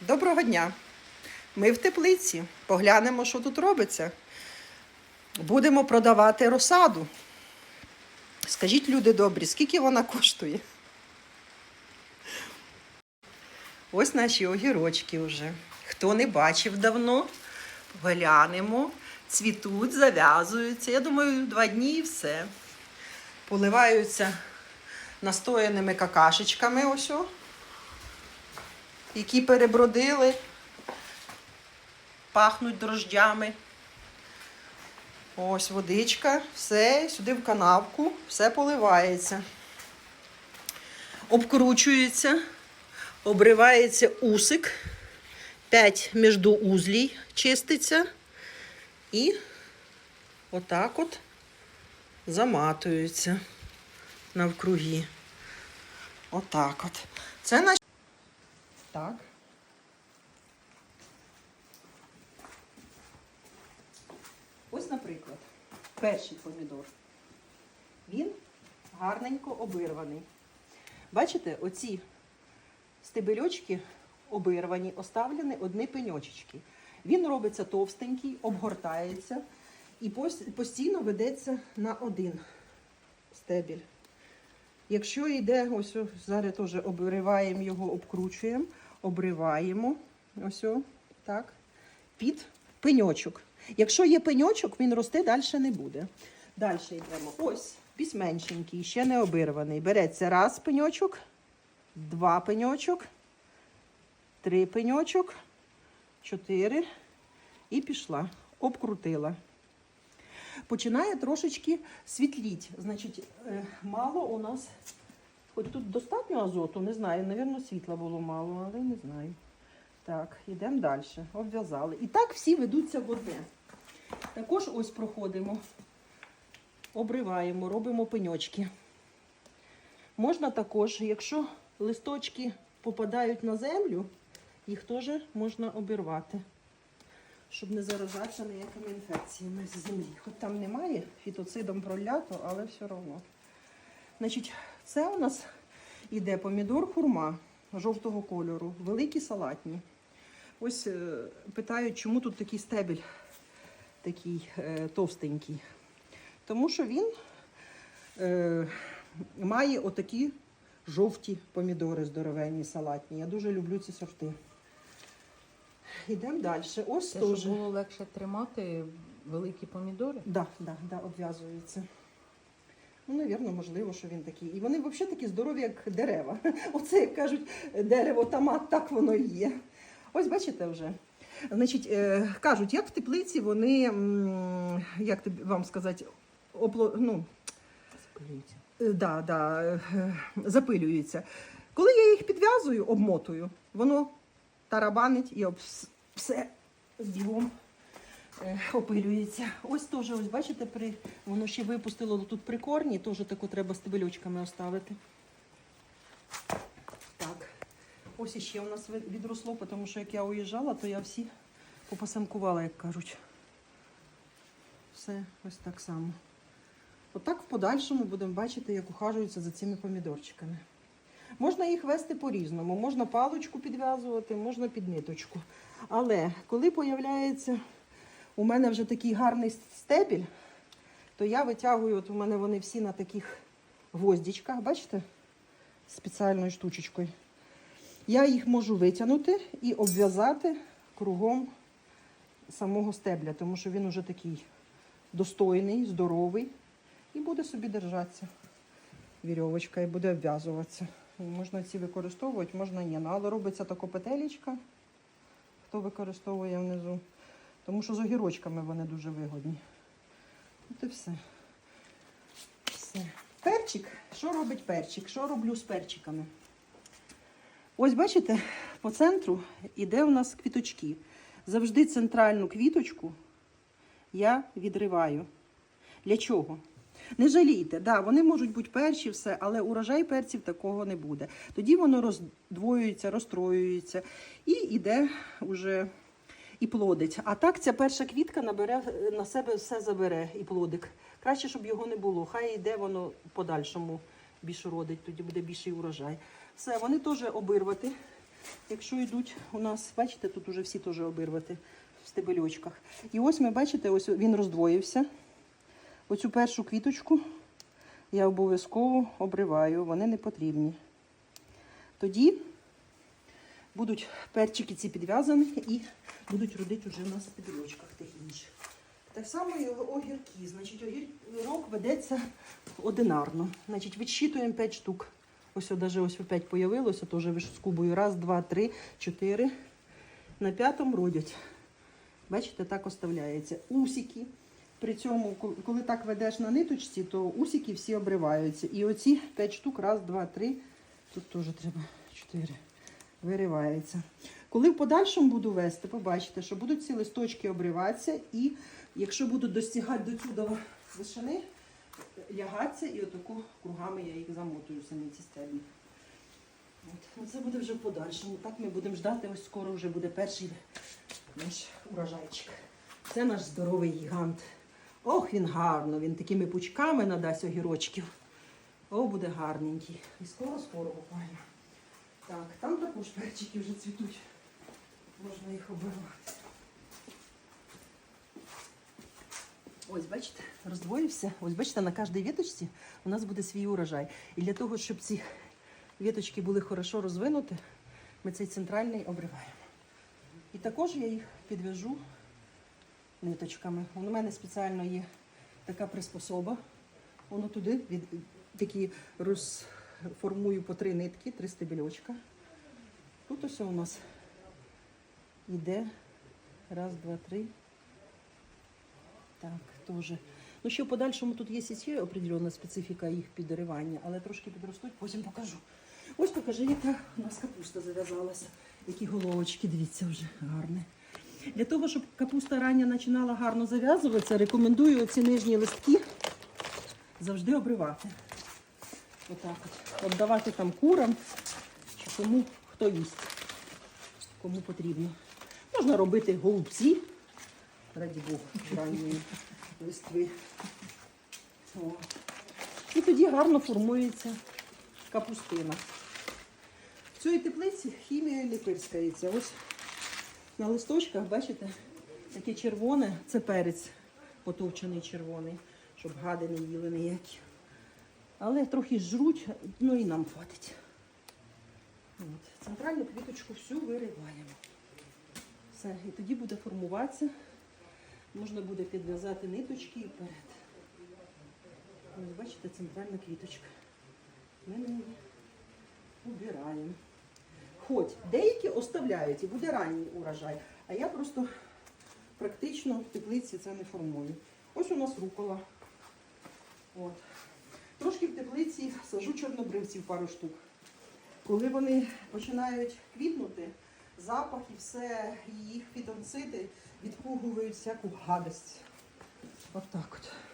Доброго дня! Ми в теплиці. Поглянемо, що тут робиться. Будемо продавати розсаду. Скажіть, люди добрі, скільки вона коштує? Ось наші огірочки вже. Хто не бачив давно, глянемо. Цвітуть, зав'язуються. Я думаю, два дні і все. Поливаються настояними какашечками. Ось. о які перебродили, пахнуть дрожджами. Ось водичка, все, сюди в канавку, все поливається. Обкручується, обривається усик, 5 міждоузлій чиститься і отак от заматується навкруги. Отак от. Це наш так. Ось, наприклад, перший помідор. Він гарненько обірваний. Бачите, оці стебельочки обірвані, оставлені одні пеньочечки. Він робиться товстенький, обгортається і постійно ведеться на один стебель. Якщо йде, ось зараз теж обриваємо його, обкручуємо, обриваємо, ось о, так, під пеньочок. Якщо є пеньочок, він рости далі не буде. Далі йдемо. Ось, більш меншенький, ще не обірваний. Береться раз пеньочок, два пеньочок, три пеньочок, чотири і пішла. Обкрутила починає трошечки світліть. Значить, е, мало у нас, хоч тут достатньо азоту, не знаю, напевно, світла було мало, але не знаю. Так, йдемо далі. Обв'язали. І так всі ведуться в одне. Також ось проходимо, обриваємо, робимо пеньочки. Можна також, якщо листочки попадають на землю, їх теж можна обірвати щоб не заражатися ніякими інфекціями з землі. Хоч там немає фітоцидом пролято, але все одно. Значить, це у нас іде помідор хурма жовтого кольору, великі салатні. Ось е, питають, чому тут такий стебель такий е, товстенький. Тому що він е, має отакі жовті помідори здоровенні, салатні. Я дуже люблю ці сорти. Йдемо далі. Ось Це теж. щоб було легше тримати великі помідори. Да, да, да, обв'язується. Ну, навірно, можливо, що він такий. І вони взагалі такі здорові, як дерева. Оце, як кажуть, дерево томат, так воно і є. Ось бачите вже. Значить, е, кажуть, як в теплиці вони, як вам сказати, опло, ну, Е, Да, да, е, запилюються. Коли я їх підв'язую, обмотую, воно тарабанить і об вс- все бігом е, опилюється. Ось теж, ось бачите, при, воно ще випустило тут при корні, теж таку треба стебельочками оставити. Так, ось іще у нас відросло, тому що як я уїжджала, то я всі попасанкувала, як кажуть. Все ось так само. Отак в подальшому будемо бачити, як ухажуються за цими помідорчиками. Можна їх вести по-різному. Можна паличку підв'язувати, можна під ниточку. Але коли появляється у мене вже такий гарний стебіль, то я витягую, от у мене вони всі на таких гвоздічках, бачите? Спеціальною штучечкою. Я їх можу витягнути і обв'язати кругом самого стебля, тому що він уже такий достойний, здоровий і буде собі держатися. Вірьовочка і буде обв'язуватися. Можна ці використовувати, можна ні. Ну, але робиться така петелечка, хто використовує внизу. Тому що з огірочками вони дуже вигодні. От і все. Все. Перчик. Що робить перчик? Що роблю з перчиками? Ось бачите, по центру іде у нас квіточки. Завжди центральну квіточку я відриваю. Для чого? Не жалійте, да, вони можуть бути перші, все, але урожай перців такого не буде. Тоді воно роздвоюється, розстроюється і йде уже і плодить. А так ця перша квітка набере на себе все забере і плодик. Краще, щоб його не було. Хай йде воно подальшому більше родить, тоді буде більший урожай. Все, вони теж обирвати. якщо йдуть у нас, бачите, тут уже всі теж обірвати в стебельочках. І ось ми бачите, ось він роздвоївся. Оцю першу квіточку я обов'язково обриваю, вони не потрібні. Тоді будуть перчики ці підв'язані і будуть родити вже на стебельочках тих інших. Так само і огірки. Значить, огірок ведеться одинарно. Значить, відщитуємо 5 штук. Ось ось 5 появилося, теж вишскубую. Раз, два, три, чотири. На п'ятому родять. Бачите, так оставляється. Усики. При цьому, коли- так ведеш на ниточці, то усики всі обриваються. І оці 5 штук, раз, два, три. Тут теж треба 4. Виривається. Коли в подальшому буду вести, побачите, що будуть ці листочки обриватися, і якщо будуть достигати до цього вишини, лягатися, і отаку кругами я їх замотую самі ці стебні. От. Ну, це буде вже в подальшому. Так ми будемо ждати, ось скоро вже буде перший наш урожайчик. Це наш здоровий гігант. Ох, він гарно, він такими пучками надасть огірочків. О, буде гарненький. І скоро-скоро буквально. Так, там також перчики вже цвітуть. Можна їх обирати. Ось, бачите, роздвоївся. Ось бачите, на кожній віточці у нас буде свій урожай. І для того, щоб ці віточки були хорошо розвинуті, ми цей центральний обриваємо. І також я їх підв'яжу ниточками. У мене спеціально є така приспособа. Воно туди від, такі розформую по три нитки, три стебельочка. Тут ось у нас йде раз, два, три. Так, теж. Ну, ще в подальшому тут є ще определенна специфіка їх підривання, але трошки підростуть, потім покажу. Ось покажи, яка у нас капуста зав'язалася. Які головочки, дивіться, вже гарне. Для того, щоб капуста рання починала гарно зав'язуватися, рекомендую оці нижні листки завжди обривати. Отак от. Отдавати там курам, кому хто їсть, кому потрібно. Можна робити голубці, раді Богу, ранньої листви. О. І тоді гарно формується капустина. В цій теплиці хімія не пирскається. Ось на листочках, бачите, таке червоне, це перець потовчений червоний, щоб гади не їли ніякі. Але трохи жруть, ну і нам хватить. От. Центральну квіточку всю вириваємо. Все, і тоді буде формуватися. Можна буде підв'язати ниточки і вперед. Ось бачите, центральна квіточка. Ми її убираємо. Хоч деякі оставляють і буде ранній урожай, а я просто практично в теплиці це не формую. Ось у нас рукола. От. Трошки в теплиці сажу чорнобривців пару штук. Коли вони починають квітнути, запах і все, їх фітонцити відпугують всяку гадость. От так от.